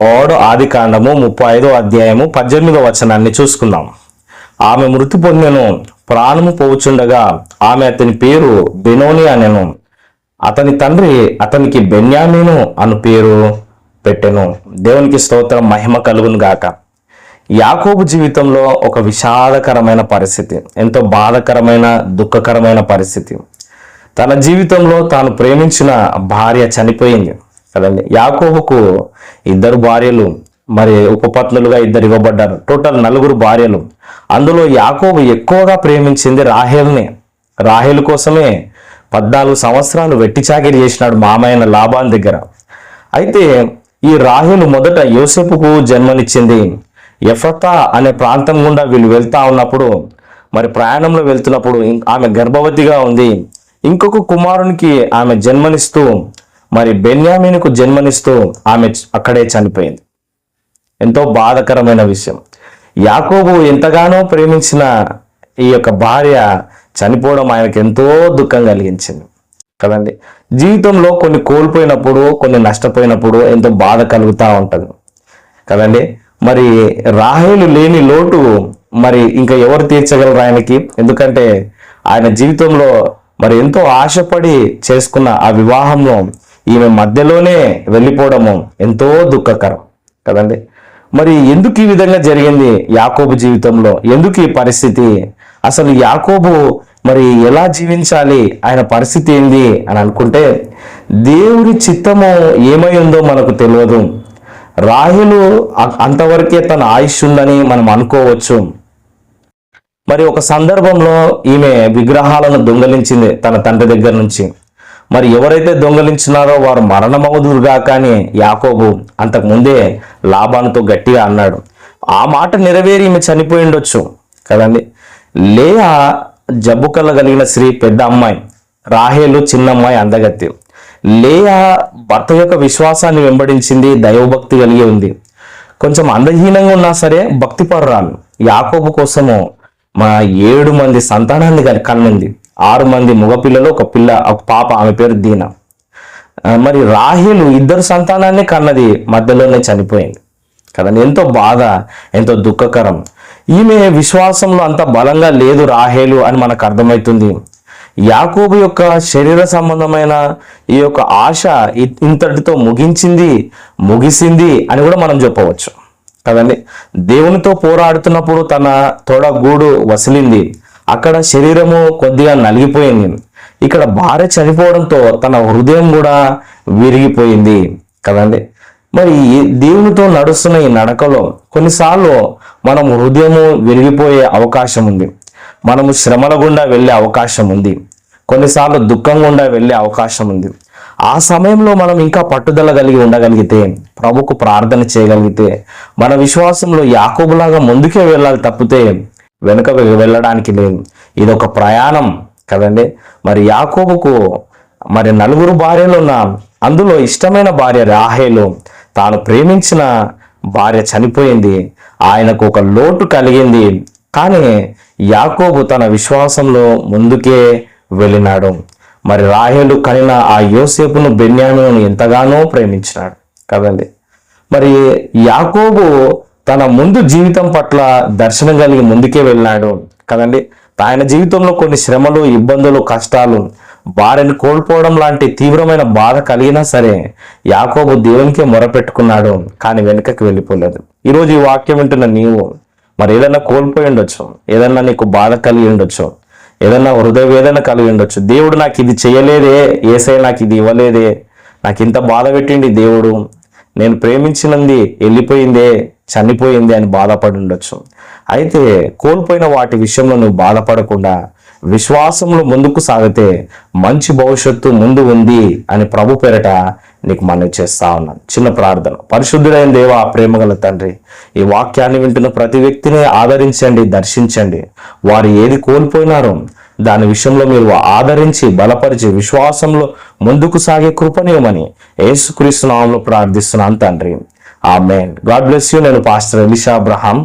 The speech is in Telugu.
ఓడు ఆది కాండము ముప్పై ఐదో అధ్యాయము పద్దెనిమిదో వచనాన్ని చూసుకుందాం. ఆమె మృతి పొందెను ప్రాణము పోవుచుండగా ఆమె అతని పేరు బెనోని అనెను. అతని తండ్రి అతనికి బెన్యామీను అను పేరు పెట్టెను. దేవునికి స్తోత్రం మహిమ కలుగును గాక. యాకోబు జీవితంలో ఒక విషాదకరమైన పరిస్థితి ఎంతో బాధకరమైన దుఃఖకరమైన పరిస్థితి. తన జీవితంలో తాను ప్రేమించిన భార్య చనిపోయింది. కదండి. యాకోహుకు ఇద్దరు భార్యలు మరి ఉపపత్నులుగా ఇద్దరు ఇవ్వబడ్డారు. టోటల్ నలుగురు భార్యలు. అందులో యాకోబు ఎక్కువగా ప్రేమించింది రాహేల్ని. రాహేల్ కోసమే పద్నాలుగు సంవత్సరాలు వెట్టి చాకిరి చేసినాడు మామయ్యన లాభాన్ దగ్గర. అయితే ఈ రాహేలు మొదట యోసెపుకు జన్మనిచ్చింది. ఎఫతా అనే ప్రాంతం గుండా వీళ్ళు వెళ్తా ఉన్నప్పుడు మరి ప్రయాణంలో వెళ్తున్నప్పుడు ఆమె గర్భవతిగా ఉంది. ఇంకొక కుమారునికి ఆమె జన్మనిస్తూ మరి బెన్యామీనుకు జన్మనిస్తూ ఆమె అక్కడే చనిపోయింది. ఎంతో బాధకరమైన విషయం. యాకోబు ఎంతగానో ప్రేమించిన ఈ యొక్క భార్య చనిపోవడం ఆయనకు ఎంతో దుఃఖం కలిగించింది. కదండి? జీవితంలో కొన్ని కోల్పోయినప్పుడు కొన్ని నష్టపోయినప్పుడు ఎంతో బాధ కలుగుతూ ఉంటుంది. కదండి? మరి రాహేలు లేని లోటు మరి ఇంకా ఎవరు తీర్చగలరు ఆయనకి? ఎందుకంటే ఆయన జీవితంలో మరి ఎంతో ఆశపడి చేసుకున్న ఆ వివాహంలో ఈమె మధ్యలోనే వెళ్ళిపోవడము ఎంతో దుఃఖకరం. కదండి? మరి ఎందుకు ఈ విధంగా జరిగింది యాకోబు జీవితంలో? ఎందుకు ఈ పరిస్థితి? అసలు యాకోబు మరి ఎలా జీవించాలి? ఆయన పరిస్థితి ఏంది? అని అనుకుంటే దేవుని చిత్తము ఏమై ఉందో మనకు తెలియదు. రాహులు అంతవరకే తన ఆయుష్ ఉందని మనం అనుకోవచ్చు. మరి ఒక సందర్భంలో ఈమె విగ్రహాలను దొంగలించింది తన తండ్రి దగ్గర నుంచి. మరి ఎవరైతే దొంగలించినారో వారు మరణమవుదురుగా కానీ యాకోబు అంతకు ముందే గట్టిగా అన్నాడు ఆ మాట నెరవేరి ఈమె చనిపోయి ఉండొచ్చు కదండి. లేయా జబ్బు కలగలిగిన స్త్రీ పెద్ద అమ్మాయి రాహేలు చిన్న అమ్మాయి అందగత్తి. లేయా భర్త యొక్క విశ్వాసాన్ని వెంబడించింది దైవభక్తి కలిగి ఉంది. కొంచెం అందహీనంగా ఉన్నా సరే భక్తి పరురాలు యాకోబు కోసము మా ఏడు మంది సంతానాన్ని కనుంది ఆరు మంది మగపిల్లలు ఒక పిల్ల ఒక పాప ఆమె పేరు దీన. మరి రాహేలు ఇద్దరు సంతానాన్ని కన్నది మధ్యలోనే చనిపోయింది. కదండి ఎంతో బాధ ఎంతో దుఃఖకరం. ఈమె విశ్వాసంలో అంత బలంగా లేదు రాహేలు అని మనకు అర్థమవుతుంది యాకోబు యొక్క శరీర సంబంధమైన ఈ యొక్క ఆశ ఇంతటితో ముగించింది ముగిసింది అని కూడా మనం చెప్పవచ్చు. కదండి? దేవునితో పోరాడుతున్నప్పుడు తన తొడ గూడు వసిలింది. అక్కడ శరీరము కొద్దిగా నలిగిపోయింది. ఇక్కడ భార్య చనిపోవడంతో తన హృదయం కూడా విరిగిపోయింది కదండి. మరి దేవునితో నడుస్తున్న ఈ నడకలో కొన్నిసార్లు మనం హృదయము విరిగిపోయే అవకాశం ఉంది. మనము శ్రమల గుండా వెళ్ళే అవకాశం ఉంది. కొన్నిసార్లు దుఃఖం గుండా వెళ్ళే అవకాశం ఉంది. ఆ సమయంలో మనం ఇంకా పట్టుదల కలిగి ఉండగలిగితే ప్రభుకు ప్రార్థన చేయగలిగితే మన విశ్వాసంలో యాకోబులాగా ముందుకే వెళ్ళాలి తప్పితే వెనుక వెళ్ళడానికి లేదు. ఇది ఒక ప్రయాణం కదండి. మరి యాకోబుకు మరి నలుగురు భార్యలు ఉన్న అందులో ఇష్టమైన భార్య రాహేలు. తాను ప్రేమించిన భార్య చనిపోయింది. ఆయనకు ఒక లోటు కలిగింది. కానీ యాకోబు తన విశ్వాసంలో ముందుకే వెళ్ళినాడు. మరి రాహేలు కనిన ఆ యోసేపును బెన్యామిను ఎంతగానో ప్రేమించినాడు కదండి. మరి యాకోబు తన ముందు జీవితం పట్ల దర్శనం కలిగి ముందుకే వెళ్ళాడు కదండి? ఆయన జీవితంలో కొన్ని శ్రమలు ఇబ్బందులు కష్టాలు వారిని కోల్పోవడం లాంటి తీవ్రమైన బాధ కలిగినా సరే యాకోబు దేవునికే మొరపెట్టుకున్నాడు కానీ వెనుకకి వెళ్ళిపోలేదు. ఈరోజు ఈ వాక్యం వింటున్న నీవు మరి ఏదైనా కోల్పోయి ఉండొచ్చు ఏదైనా నీకు బాధ కలిగి ఉండొచ్చు ఏదైనా హృదయ వేదన కలిగి ఉండొచ్చు. దేవుడు నాకు ఇది చేయలేదే ఏసై నాకు ఇది ఇవ్వలేదే నాకు ఇంత బాధ పెట్టిండి దేవుడు నేను ప్రేమించినంది వెళ్ళిపోయిందే చనిపోయింది అని బాధపడి ఉండొచ్చు. అయితే కోల్పోయిన వాటి విషయంలో నువ్వు బాధపడకుండా విశ్వాసంలో ముందుకు సాగితే మంచి భవిష్యత్తు ముందు ఉంది అని ప్రభు పేరట నీకు మనవి చేస్తా ఉన్నాను. చిన్న ప్రార్థన. పరిశుద్ధుడైన దేవ ప్రేమగల తండ్రి ఈ వాక్యాన్ని వింటున్న ప్రతి వ్యక్తిని ఆదరించండి దర్శించండి. వారు ఏది కోల్పోయినారో దాని విషయంలో మీరు ఆదరించి బలపరిచి విశ్వాసంలో ముందుకు సాగే కృపనియమని యేసుక్రీస్తు నామంలో ప్రార్థిస్తున్నాను తండ్రి. ఆమెన్ గాడ్ బ్లెస్ యూ నేను పాస్టర్ ఎలిషా అబ్రహాం